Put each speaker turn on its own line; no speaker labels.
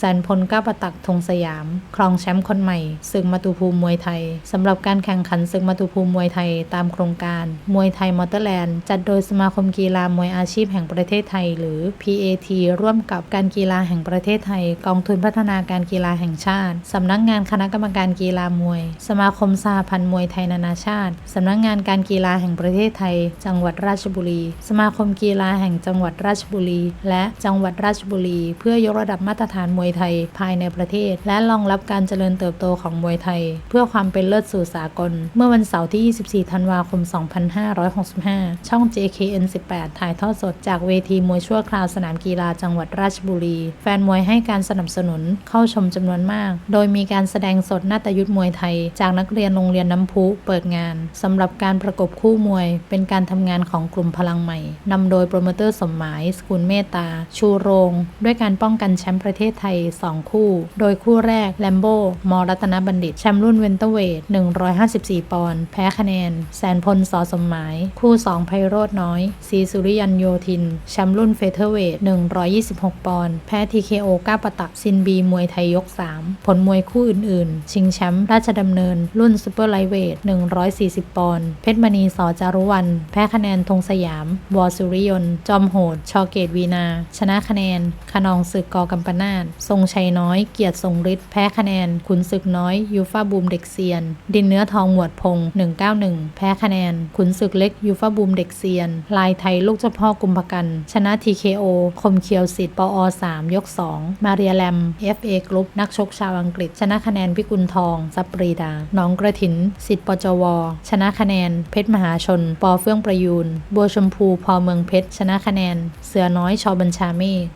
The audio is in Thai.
แสนพลก้าประตักธงสยาม ครองแชมป์คนใหม่ศึกมาตุภูมิมวยไทยสำหรับการแข่งขันศึกมาตุภูมิมวยไทยตามโครงการ มวยไทยมอเตอร์แลนด์ จัดโดยสมาคมกีฬามวยอาชีพแห่งประเทศไทย หรือ PAT ร่วมกับการกีฬาแห่งประเทศไทย กองทุนพัฒนาการกีฬาแห่งชาติสำนักงานคณะกรรมการกีฬามวย สมาคมสหพันธ์มวยไทยนานาชาติสำนักงานการกีฬาแห่งประเทศไทย จังหวัดราชบุรี สมาคมกีฬาแห่งจังหวัดราชบุรี และจังหวัดราชบุรี เพื่อยกระดับมาตรฐานมวยไทยภายในประเทศ และรองรับการเจริญเติบโตของมวยไทย เพื่อความเป็นเลิศสู่สากล เมื่อวันเสาร์ที่ 24 ธันวาคม 2565 ช่อง JKN 18 ถ่ายทอดสดจากเวทีมวยชั่วคราวสนามกีฬาจังหวัดราชบุรี แฟนมวยให้การสนับสนุนเข้าชมจำนวนมาก โดยมีการแสดงสดนาฏยุทธมวยไทย จากนักเรียนโรงเรียนน้ำพุเปิดงานสำหรับการประกบคู่มวย เป็นการทำงานของกลุ่มพลังใหม่นำโดยโปรโมเตอร์สมหมายสกุลเมตตา ชูโรง ด้วยการป้องกันแชมป์ประเทศไทย2 คู่ โดยคู่แรกแลมโบมรัตนบัณฑิต แชมป์รุ่นเวนเตอร์เวท154 ปอนด์แพ้คะแนน แสนพลสอสมหมาย คู่ 2 ไพโรดน้อยศรีสุริยันโยธิน แชมป์รุ่นเฟเธอร์เวท126 ปอนด์แพ้ TKO ก้าประตักซินบีมวยไทยยก 3 ผลมวยคู่อื่นๆ ชิงแชมป์ราชดำเนิน รุ่นซูเปอร์ไลท์เวท140 ปอนด์เพชรมณีสอจารุวัน แพ้คะแนนธงสยามวอสุริยน จอมโหด ชอเกตวีนา ชนะคะแนน ขนองศึกกอกัมปนาตทรงชัยน้อย เกียรติทรงฤทธิ์แพ้คะแนน ขุนศึกน้อย ยูฟาบูมเด็กเซียน ดินเนื้อทองหมวดพง 191 แพ้คะแนน ขุนศึกเล็ก ยูฟาบูมเด็กเซียน ลายไทยลูกเจ้าพ่อกุมภกัน ชนะ TKO คมเคียวสิทธิ์ปอ3ยก 2 มาเรียแลม FA กรุ๊ปนักชกชาวอังกฤษ ชนะคะแนนพิกุลทองซับปรีดา น้องกระถิน สิทธิ์ปจว ชนะคะแนน เพชรมหาชน ปอเฟื่องประยูน บัวชมพู พอเมืองเพชร ชนะคะแนน เสือน้อย ชอบัญชาเมฆ